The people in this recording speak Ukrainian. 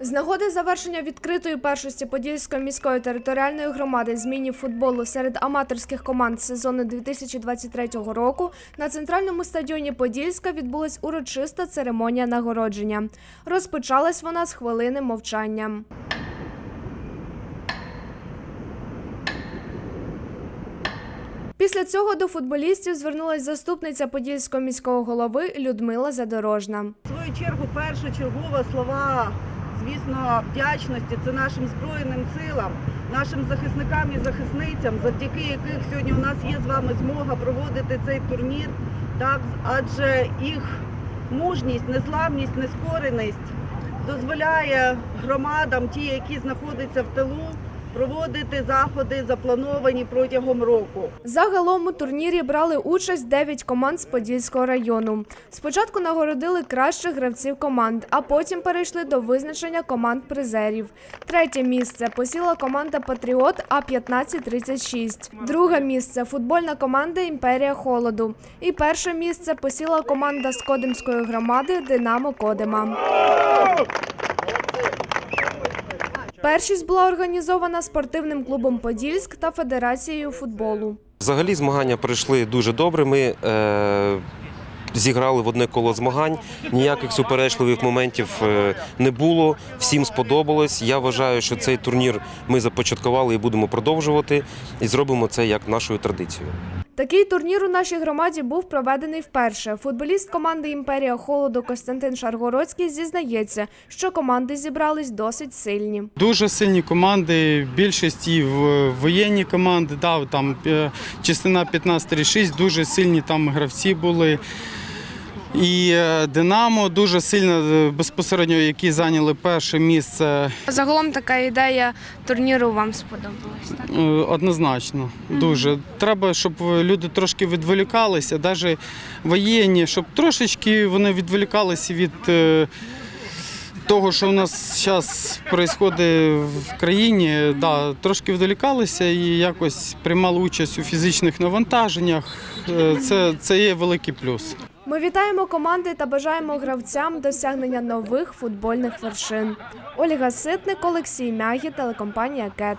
З нагоди завершення відкритої першості Подільської міської територіальної громади змінів футболу серед аматорських команд сезону 2023 року на центральному стадіоні Подільська відбулась урочиста церемонія нагородження. Розпочалась вона з хвилини мовчання. Після цього до футболістів звернулась заступниця подільського міського голови Людмила Задорожна. В свою чергу першочергова слова, звісно, вдячності це нашим збройним силам, нашим захисникам і захисницям, завдяки яких сьогодні у нас є з вами змога проводити цей турнір. Так, адже їх мужність, незламність, нескореність дозволяє громадам, ті, які знаходяться в тилу, проводити заходи, заплановані протягом року. Загалом у турнірі брали участь 9 команд з Подільського району. Спочатку нагородили кращих гравців команд, а потім перейшли до визначення команд призерів. Третє місце посіла команда Патріот А 1536 Друге місце футбольна команда Імперія Холоду. І перше місце посіла команда з Кодимської громади Динамо Кодима. Першість була організована спортивним клубом Подільськ та Федерацією футболу. Взагалі змагання пройшли дуже добре. Ми е, зіграли в одне коло змагань. Ніяких суперечливих моментів е, не було. Всім сподобалось. Я вважаю, що цей турнір ми започаткували і будемо продовжувати. І зробимо це як нашою традицією. Такий турнір у нашій громаді був проведений вперше. Футболіст команди Імперія Холоду Костянтин Шаргородський зізнається, що команди зібрались досить сильні. Дуже сильні команди, більшість і воєнні команди, да, там е, частина 15-6, дуже сильні там гравці були. І е, Динамо дуже сильно е, безпосередньо, які зайняли перше місце, Загалом така ідея турніру вам сподобалась. Так? е, однозначно. Дуже. Треба, щоб люди трошки відволікалися, навіть воєнні, щоб трошечки вони відволікалися від. Того, що у нас зараз відбувається в країні, да, трошки відволікалися і якось приймали участь у фізичних навантаженнях. Це, це є великий плюс. Ми вітаємо команди та бажаємо гравцям досягнення нових футбольних вершин. Ольга Ситник, Олексій Мягі, телекомпанія КЕТ.